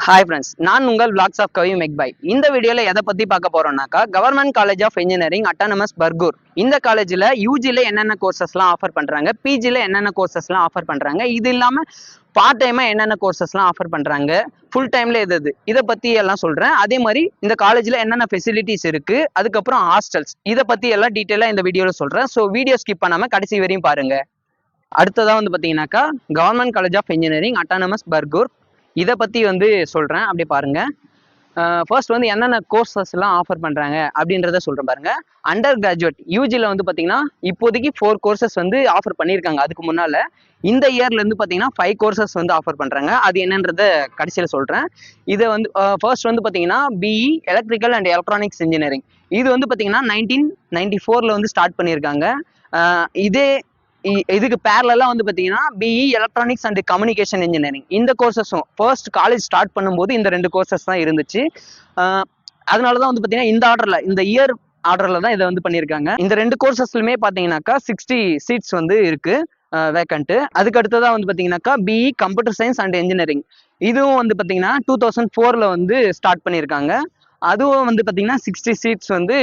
Hi friends நான் உங்கள் blocks of Kavi magpie இந்த வீடியோவில் எதை பற்றி பார்க்க போறோம்னாக்கா government college of engineering autonomous Bargur இந்த காலேஜில் யூஜியில் என்னென்ன கோர்சஸ்லாம் ஆஃபர் பண்ணுறாங்க பிஜியில் என்னென்ன கோர்சஸ்லாம் ஆஃபர் பண்ணுறாங்க இது இல்லாமல் பார்ட் டைமாக என்னென்ன கோர்சஸ்லாம் ஆஃபர் பண்ணுறாங்க ஃபுல் டைமில் எது எது இதை பற்றி எல்லாம் சொல்கிறேன் அதே மாதிரி இந்த காலேஜில் என்னென்ன ஃபெசிலிட்டிஸ் இருக்குது அதுக்கப்புறம் ஹாஸ்டல்ஸ் இதை பற்றி எல்லாம் டீட்டெயிலாக இந்த வீடியோவில் சொல்கிறேன் ஸோ வீடியோ ஸ்கிப் பண்ணாமல் கடைசி வரையும் பாருங்கள் அடுத்ததாக வந்து பார்த்தீங்கன்னாக்கா government college of engineering autonomous Bargur இதை பற்றி வந்து சொல்கிறேன் அப்படி பாருங்கள் ஃபர்ஸ்ட் வந்து என்னென்ன கோர்சஸ்லாம் ஆஃபர் பண்ணுறாங்க அப்படின்றத சொல்கிறேன் பாருங்க. அண்டர் கிராஜுவேட் யூஜியில் வந்து பார்த்தீங்கன்னா இப்போதைக்கு ஃபோர் கோர்சஸ் வந்து ஆஃபர் பண்ணியிருக்காங்க. அதுக்கு முன்னால் இந்த இயர்லேருந்து பார்த்தீங்கன்னா ஃபைவ் கோர்சஸ் வந்து ஆஃபர் பண்ணுறாங்க அது என்னன்றத கடைசியில் சொல்கிறேன் இதை வந்து ஃபர்ஸ்ட் வந்து பார்த்தீங்கன்னா BE electrical and electronics engineering இது வந்து பார்த்தீங்கன்னா நைன்டீன் நைன்டி ஃபோரில் வந்து ஸ்டார்ட் பண்ணியிருக்காங்க. இதே இதுக்கு பேரலாம் வந்து பார்த்தீங்கன்னா BE electronics and communication engineering இந்த கோர்சஸும் ஃபர்ஸ்ட் காலேஜ் ஸ்டார்ட் பண்ணும்போது இந்த ரெண்டு கோர்சஸ் தான் இருந்துச்சு. அதனால தான் வந்து பார்த்தீங்கன்னா இந்த ஆர்டரில் இந்த இயர் ஆர்டரில் தான் இதை வந்து பண்ணியிருக்காங்க. இந்த ரெண்டு கோர்சஸ்லுமே பார்த்தீங்கன்னாக்கா சிக்ஸ்டி சீட்ஸ் வந்து இருக்கு வேக்கண்ட்டு அதுக்கு அடுத்ததாக வந்து பார்த்தீங்கன்னாக்கா BE computer science and engineering இதுவும் வந்து பார்த்தீங்கன்னா டூ தௌசண்ட் ஃபோரில் வந்து ஸ்டார்ட் பண்ணியிருக்காங்க. அதுவும் வந்து பார்த்தீங்கன்னா சிக்ஸ்டி சீட்ஸ் வந்து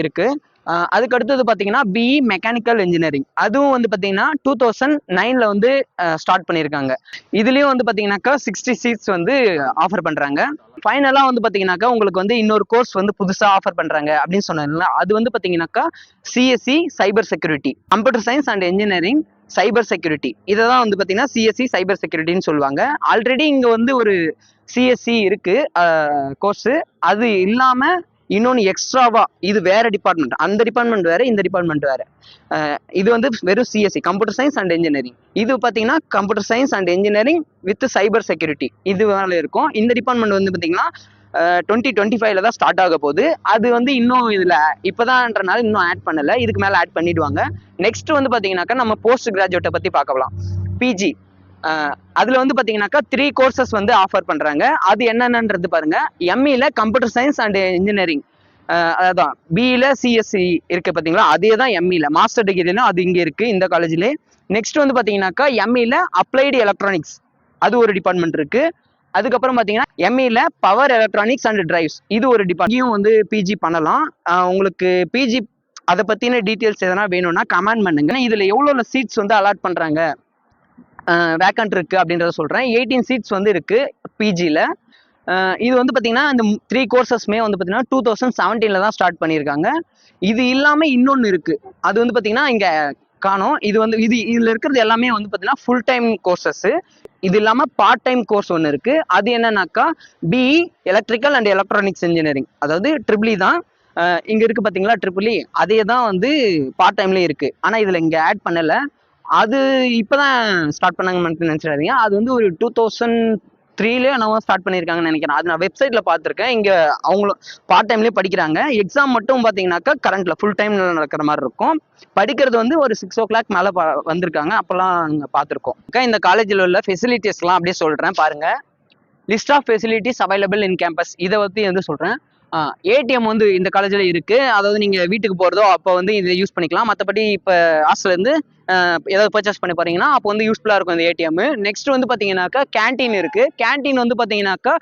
இருக்குது அதுக்கு அடுத்தது பார்த்தீங்கன்னா பிஇ மெக்கானிக்கல் இன்ஜினியரிங் அதுவும் வந்து பார்த்தீங்கன்னா டூ தௌசண்ட் நைனில் வந்து ஸ்டார்ட் பண்ணியிருக்காங்க இதுலேயும் வந்து பார்த்தீங்கன்னாக்கா சிக்ஸ்டி சீட்ஸ் வந்து ஆஃபர் பண்ணுறாங்க ஃபைனலாக வந்து பார்த்தீங்கன்னாக்கா உங்களுக்கு வந்து இன்னொரு கோர்ஸ் வந்து புதுசாக ஆஃபர் பண்ணுறாங்க அப்படின்னு சொன்னாங்கல்ல அது வந்து பார்த்தீங்கன்னாக்கா CSE cyber security computer science and engineering cyber security இதை தான் வந்து பார்த்தீங்கன்னா சிஎஸ்சி சைபர் செக்யூரிட்டின்னு சொல்லுவாங்க. ஆல்ரெடி இங்கே வந்து ஒரு சிஎஸ்சி இருக்குது கோர்ஸு அது இல்லாமல் இன்னொன்று எக்ஸ்ட்ராவா இது வேற டிபார்ட்மெண்ட் அந்த டிபார்ட்மெண்ட் வேற இந்த டிபார்ட்மெண்ட் வேற. இது வந்து வெறும் CSE computer science and engineering இது பார்த்தீங்கன்னா computer science and engineering with cyber security இது வேலை இருக்கும். இந்த டிபார்ட்மெண்ட் வந்து பார்த்தீங்கன்னா டுவெண்ட்டி டுவெண்ட்டி ஃபைவ்ல தான் ஸ்டார்ட் ஆக போகுது. அது வந்து இன்னும் இதில் இப்போதான்றனால இன்னும் ஆட் பண்ணலை. இதுக்கு மேலே ஆட் பண்ணிடுவாங்க. நெக்ஸ்ட் வந்து பார்த்தீங்கன்னாக்கா நம்ம போஸ்ட் கிராஜுவேட்டை பற்றி பார்க்கலாம் பிஜி அதில் வந்து பார்த்தீங்கன்னாக்கா த்ரீ கோர்சஸ் வந்து ஆஃபர் பண்ணுறாங்க அது என்னென்னன்றது பாருங்கள் எம்இல கம்ப்யூட்டர் சயின்ஸ் அண்ட் இன்ஜினியரிங் அதான். பிஇல சிஎஸ்சி இருக்குது பார்த்தீங்களா அதே தான் எம்இல மாஸ்டர் டிகிரிலும் அது இங்கே இருக்குது இந்த காலேஜ்லேயே நெக்ஸ்ட் வந்து பார்த்தீங்கன்னாக்கா எம்இல அப்ளைடு எலக்ட்ரானிக்ஸ் அது ஒரு டிபார்ட்மெண்ட் இருக்குது அதுக்கப்புறம் பார்த்தீங்கன்னா எம்இல பவர் எலக்ட்ரானிக்ஸ் அண்ட் டிரைவ்ஸ் இது ஒரு டிபார்ட்மெண்ட் வந்து பிஜி பண்ணலாம். உங்களுக்கு பிஜி அதை பற்றின டீட்டெயில்ஸ் எதனா வேணும்னா கமெண்ட் பண்ணுங்க. இதில் எவ்வளோ சீட்ஸ் வந்து அலாட் பண்ணுறாங்க வேக்கண்ட் இருக்குது அப்படின்றத சொல்கிறேன் எயிட்டீன் சீட்ஸ் வந்து இருக்குது பிஜியில் இது வந்து பார்த்தீங்கன்னா இந்த த்ரீ கோர்சஸ்மே வந்து பார்த்தீங்கன்னா டூ தௌசண்ட் செவன்டீனில் தான் ஸ்டார்ட் பண்ணியிருக்காங்க. இது இல்லாமல் இன்னொன்று இருக்குது அது வந்து பார்த்தீங்கன்னா இங்கே காணோம். இது வந்து இது இதில் இருக்கிறது எல்லாமே வந்து பார்த்தீங்கன்னா ஃபுல் டைம் கோர்சஸ்ஸு இது இல்லாமல் பார்ட் டைம் கோர்ஸ் ஒன்று இருக்குது அது என்னன்னாக்கா BE electrical and electronics engineering அதாவது ட்ரிபிளி e தான். இங்கே இருக்குது பார்த்தீங்களா ட்ரிபிளி e. அதே தான் வந்து பார்ட் டைம்லேயும் இருக்குது ஆனால் இதில் இங்கே ஆட் பண்ணலை. அது இப்போதான் ஸ்டார்ட் பண்ணாங்கன்னு நினைச்சிடாதீங்க. அது வந்து ஒரு டூ தௌசண்ட் த்ரீலேயே என்னவோ ஸ்டார்ட் பண்ணியிருக்காங்கன்னு நினைக்கிறேன். அது நான் வெப்சைட்டில் பார்த்துருக்கேன். இங்கே அவங்களும் பார்ட் டைம்லேயே படிக்கிறாங்க. எக்ஸாம் மட்டும் பார்த்தீங்கன்னாக்கா கரண்ட்டில் ஃபுல் டைம்ல நடக்கிற மாதிரி இருக்கும். படிக்கிறது வந்து ஒரு சிக்ஸ் ஓ கிளாக் மேலே ப- வந்திருக்காங்க. அப்போல்லாம் நாங்கள் பார்த்துருக்கோம். இந்த காலேஜில் உள்ள ஃபெசிலிட்டிஸ்லாம் அப்படியே சொல்கிறேன் பாருங்கள் list of facilities available in campus இதை பற்றி வந்து சொல்கிறேன் ஏடிஎம் வந்து இந்த காலேஜில் இருக்குது அதாவது நீங்கள் வீட்டுக்கு போகிறதோ அப்போ வந்து இதை யூஸ் பண்ணிக்கலாம். மற்றபடி இப்போ ஹாஸ்டல்லேருந்து ஏதாவது பர்ச்சேஸ் பண்ணி போகிறீங்கன்னா அப்போ வந்து யூஸ்ஃபுல்லாக இருக்கும் இந்த ஏடிஎம் நெக்ஸ்ட் வந்து பார்த்தீங்கன்னாக்கா கேண்டீன் இருக்குது கேண்டீன் வந்து பார்த்தீங்கன்னாக்கா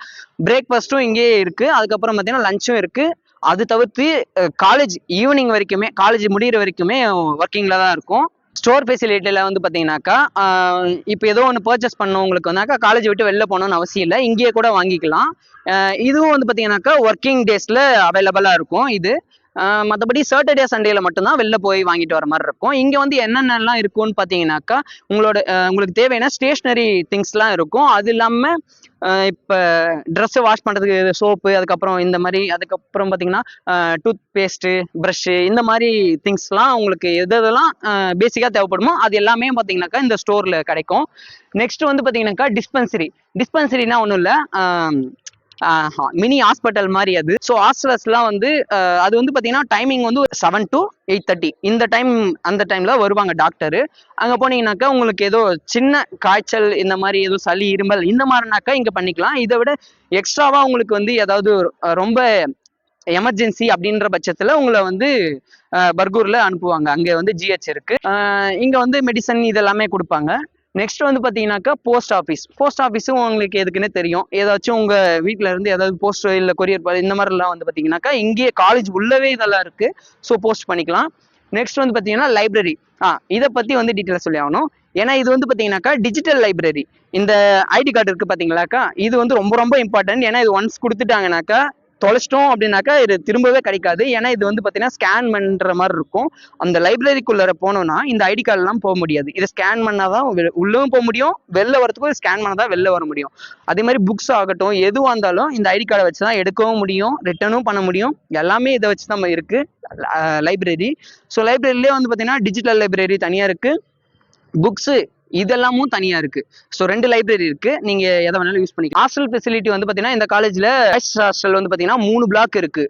பிரேக்ஃபாஸ்ட்டும் இங்கேயே இருக்குது அதுக்கப்புறம் பார்த்தீங்கன்னா லஞ்சும் இருக்குது அது தவிர்த்து காலேஜ் ஈவினிங் வரைக்குமே காலேஜ் முடிகிற வரைக்குமே ஒர்க்கிங்கில் தான் இருக்கும். ஸ்டோர் ஃபெசிலிட்டியில் வந்து பார்த்தீங்கன்னாக்கா இப்போ ஏதோ ஒன்று பர்ச்சேஸ் பண்ணவங்களுக்கு வந்தாக்கா காலேஜ் விட்டு வெளில போகணும்னு அவசியம் இல்லை. இங்கேயே கூட வாங்கிக்கலாம். இதுவும் வந்து பார்த்தீங்கன்னாக்கா ஒர்க்கிங் டேஸில் அவைலபிளாக இருக்கும் இது. மற்றபடி சாட்டர்டே சண்டேல மட்டும்தான் வெளில போய் வாங்கிட்டு வர மாதிரி இருக்கும். இங்கே வந்து என்னென்னலாம் இருக்கும்னு பார்த்தீங்கன்னாக்கா உங்களோட உங்களுக்கு தேவையான ஸ்டேஷ்னரி திங்ஸ்லாம் இருக்கும். அது இல்லாமல் இப்போ ட்ரெஸ்ஸை வாஷ் பண்ணுறதுக்கு சோப்பு அதுக்கப்புறம் இந்த மாதிரி அதுக்கப்புறம் பார்த்தீங்கன்னா டூத் பேஸ்ட்டு ப்ரஷ்ஷு இந்த மாதிரி திங்ஸ்லாம் உங்களுக்கு எது எதெல்லாம் பேசிக்காக தேவைப்படுமோ அது எல்லாமே பார்த்தீங்கன்னாக்கா இந்த ஸ்டோரில் கிடைக்கும். நெக்ஸ்ட் வந்து பார்த்தீங்கன்னாக்கா டிஸ்பென்சரி டிஸ்பென்சரினா ஒன்றும் இல்லை மினி ஹாஸ்பிட்டல் மாதிரி அது. ஸோ ஹாஸ்டல்ஸ்லாம் வந்து அது வந்து பார்த்தீங்கன்னா டைமிங் வந்து செவன் டு எயிட் தேர்ட்டி இந்த டைம் அந்த டைமில் வருவாங்க டாக்டரு அங்கே போனீங்கன்னாக்கா உங்களுக்கு ஏதோ சின்ன காய்ச்சல் இந்த மாதிரி ஏதோ சளி இருமல் இந்த மாதிரினாக்கா இங்கே பண்ணிக்கலாம். இதை விட எக்ஸ்ட்ராவாக உங்களுக்கு வந்து ஏதாவது ரொம்ப எமர்ஜென்சி அப்படின்ற பட்சத்தில் உங்களை வந்து பர்கூரில் அனுப்புவாங்க. அங்கே வந்து ஜிஹெச் இருக்கு. இங்கே வந்து மெடிசன் இதெல்லாமே கொடுப்பாங்க. நெக்ஸ்ட் வந்து பார்த்தீங்கன்னாக்கா போஸ்ட் ஆஃபீஸ் போஸ்ட் ஆஃபீஸும் உங்களுக்கு எதுக்குன்னே தெரியும். ஏதாச்சும் உங்கள் வீட்டில் இருந்து ஏதாவது போஸ்ட் இல்லை கொரியர் இந்த மாதிரிலாம் வந்து பார்த்தீங்கன்னாக்கா இங்கேயே காலேஜ் உள்ளவே இதெல்லாம் இருக்குது ஸோ போஸ்ட் பண்ணிக்கலாம். நெக்ஸ்ட் வந்து பார்த்தீங்கன்னா லைப்ரரி ஆ இதை பற்றி வந்து டீட்டெயிலாக சொல்லி ஆகணும். ஏன்னா இது வந்து பார்த்தீங்கன்னாக்கா டிஜிட்டல் லைப்ரரி இந்த ஐடி கார்டு இருக்குது பார்த்தீங்களாக்கா இது வந்து ரொம்ப ரொம்ப இம்பார்ட்டன்ட் ஏன்னா இது ஒன்ஸ் கொடுத்துட்டாங்கனாக்கா தொலைச்சிட்டோம் அப்படின்னாக்கா இது திரும்பவே கிடைக்காது. ஏன்னா இது வந்து பார்த்தீங்கன்னா ஸ்கேன் பண்ணுற மாதிரி இருக்கும். அந்த லைப்ரரிக்குள்ளே போனோம்னா இந்த ஐடி கார்டெலாம் போக முடியாது. இதை ஸ்கேன் பண்ணால் தான் உள்ளவும் போக முடியும். வெளில வரத்துக்கும் ஸ்கேன் பண்ணால் தான் வெளில வர முடியும். அதே மாதிரி புக்ஸ் ஆகட்டும் எதுவாக இருந்தாலும் இந்த ஐடி கார்டை வச்சு தான் எடுக்கவும் முடியும் ரிட்டர்னும் பண்ண முடியும். எல்லாமே இதை வச்சு தான் இருக்குது லைப்ரரி ஸோ லைப்ரரியிலே வந்து பார்த்தீங்கன்னா டிஜிட்டல் லைப்ரரி தனியாக இருக்குது புக்ஸு இதெல்லாமும் தனியாக இருக்கு. ஸோ ரெண்டு லைப்ரரி இருக்கு. நீங்க எதை வேணாலும் யூஸ் பண்ணிக்கலாம். ஹாஸ்டல் ஃபெசிலிட்டி வந்து பார்த்தீங்கன்னா இந்த காலேஜில் ஹாஸ்டல் வந்து பார்த்தீங்கன்னா மூணு பிளாக் இருக்கு.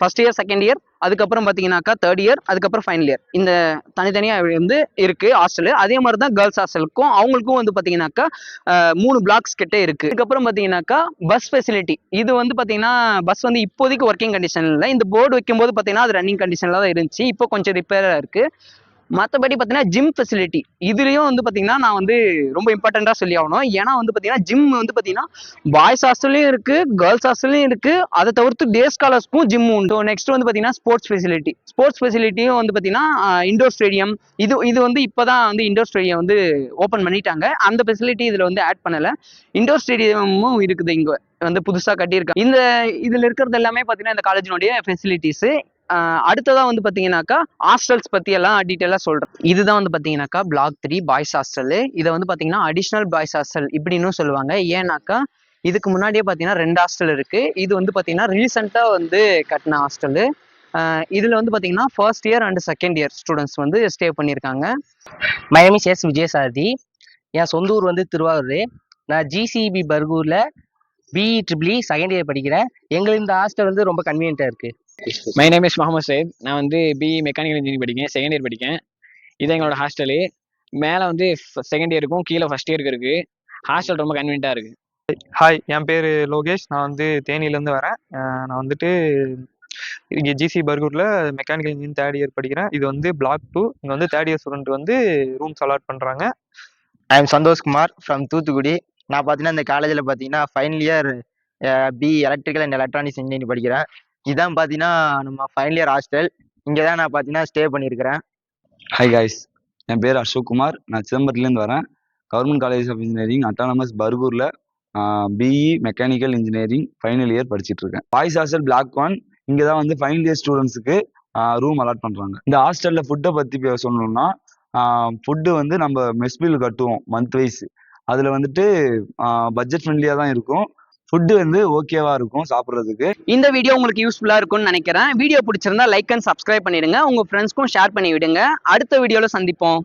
ஃபர்ஸ்ட் இயர் செகண்ட் இயர் அதுக்கப்புறம் பார்த்தீங்கன்னாக்கா தேர்ட் இயர் அதுக்கப்புறம் ஃபைனல் இயர் இந்த தனித்தனியாக வந்து இருக்குது ஹாஸ்டலு அதே மாதிரி தான் கேர்ள்ஸ் ஹாஸ்டலுக்கும் அவங்களுக்கும் வந்து பார்த்தீங்கன்னாக்கா மூணு பிளாக்ஸ் கிட்டே இருக்குது அதுக்கப்புறம் பார்த்தீங்கன்னாக்கா பஸ் ஃபெசிலிட்டி இது வந்து பார்த்தீங்கன்னா பஸ் வந்து இப்போதைக்கு ஒர்க்கிங் கண்டிஷன் இல்லை. இந்த போர்டு வைக்கும்போது பார்த்தீங்கன்னா அது ரன்னிங் கண்டிஷனில் தான் இருந்துச்சு. இப்போ கொஞ்சம் ரிப்பேராக இருக்குது மற்றபடி பார்த்தீங்கன்னா ஜிம் ஃபெசிலிட்டி இதுலேயும் வந்து பார்த்தீங்கன்னா நான் வந்து ரொம்ப இம்பார்ட்டண்ட்டாக சொல்லி ஆகணும். ஏன்னா வந்து பார்த்தீங்கன்னா ஜிம் வந்து பார்த்தீங்கன்னா பாய்ஸ் ஹாஸ்டல்லையும் இருக்குது கேர்ள்ஸ் ஹாஸ்டல்லையும் இருக்குது அதை தவிர்த்து டே ஸ்காலர்ஸ்க்கும் ஜிம் உண்டு. நெக்ஸ்ட் வந்து பார்த்தீங்கன்னா ஸ்போர்ட்ஸ் ஃபெசிலிட்டி ஸ்போர்ட்ஸ் ஃபெசிலிட்டியும் வந்து பார்த்தீங்கன்னா இண்டோர் ஸ்டேடியம் இது இது வந்து இப்போ தான் வந்து இண்டோர் ஸ்டேடியம் வந்து ஓப்பன் பண்ணிட்டாங்க. அந்த ஃபெசிலிட்டி இதில் வந்து ஆட் பண்ணலை. இண்டோர் ஸ்டேடியமும் இருக்குது இங்கே. வந்து புதுசாக கட்டியிருக்காங்க. இந்த இதில் இருக்கிறது எல்லாமே பார்த்தீங்கன்னா இந்த காலேஜினுடைய ஃபெசிலிட்டிஸு அடுத்ததாக வந்து பார்த்தீங்கன்னாக்கா ஹாஸ்டல்ஸ் பற்றி எல்லாம் டீட்டெயிலாக சொல்கிறேன் இதுதான் வந்து பார்த்தீங்கன்னாக்கா பிளாக் த்ரீ பாய்ஸ் ஹாஸ்டல் இதை வந்து பார்த்தீங்கன்னா அடிஷ்னல் பாய்ஸ் ஹாஸ்டல் இப்படின்னு சொல்லுவாங்க. ஏன்னாக்கா இதுக்கு முன்னாடியே பார்த்தீங்கன்னா ரெண்டு ஹாஸ்டல் இருக்குது இது வந்து பார்த்தீங்கன்னா ரீசெண்டாக வந்து கட்டின ஹாஸ்டலு இதில் வந்து பார்த்தீங்கன்னா first year and second year students வந்து ஸ்டே பண்ணியிருக்காங்க மயமி சேஸ் எஸ் விஜயசாரதி. என் சொந்த ஊர் வந்து திருவாரூர். நான் GCB பர்கூரில் BE triple E second year படிக்கிறேன். எங்களுக்கு இந்த ஹாஸ்டல் வந்து ரொம்ப கன்வீனியண்ட்டாக இருக்குது my name is Mohammed Syed நான் வந்து பிஇ மெக்கானிக்கல் இன்ஜினியரிங் படிக்கேன் செகண்ட் இயர் படிக்கேன் இது எங்களோட ஹாஸ்டலு மேலே வந்து செகண்ட் இயருக்கும் கீழே ஃபர்ஸ்ட் இயருக்கு இருக்கு. ஹாஸ்டல் ரொம்ப கன்வீனியண்ட்டாக இருக்கு. ஹாய் என் பேர் லோகேஷ். நான் வந்து தேனியிலேருந்து வரேன். நான் வந்துட்டு இங்கே ஜிசி பர்கூரில் மெக்கானிக்கல் இன்ஜினியரிங் தேர்ட் இயர் படிக்கிறேன். இது வந்து பிளாக் டூ இங்கே வந்து தேர்ட் இயர் ஸ்டூடெண்ட் வந்து ரூம்ஸ் அலாட் பண்ணுறாங்க I am Santhoshkumar from Thoothukudi. நான் பார்த்தீங்கன்னா இந்த காலேஜில் பார்த்தீங்கன்னா final year B electrical and electronics engineering படிக்கிறேன். இதான் பார்த்தீங்கன்னா நம்ம ஃபைனல் இயர் ஹாஸ்டல் இங்கே தான் நான் பார்த்தீங்கன்னா ஸ்டே பண்ணியிருக்கிறேன். ஹாய் காய்ஸ் என் பேர் அசோக் குமார் நான் சிதம்பரத்துலேருந்து வரேன். Government college of engineering autonomous பர்கூரில் BE mechanical engineering final year படிச்சிட்டு இருக்கேன். பாய்ஸ் ஹாஸ்டல் பிளாக் ஒன் இங்கே தான் வந்து ஃபைனல் இயர் ஸ்டூடெண்ட்ஸுக்கு ரூம் அலாட் பண்ணுறாங்க இந்த ஹாஸ்டலில் ஃபுட்டை பற்றி சொல்லணும்னா ஃபுட்டு வந்து நம்ம மெஸ் பில் கட்டுவோம் மந்த் வைஸ் அதில் வந்துட்டு பட்ஜெட் ஃப்ரெண்ட்லியாக தான் இருக்கும். ஃபுட்டு வந்து ஓகேவா இருக்கும் சாப்பிட்றதுக்கு. இந்த வீடியோ உங்களுக்கு யூஸ்ஃபுல்லாக இருக்கும்னு நினைக்கிறேன். வீடியோ பிடிச்சிருந்தா லைக் அண்ட் சப்ஸ்கிரைப் பண்ணிடுங்க. உங்க ஃப்ரெண்ட்ஸ்க்கும் ஷேர் பண்ணி விடுங்க அடுத்த வீடியோவில் சந்திப்போம்.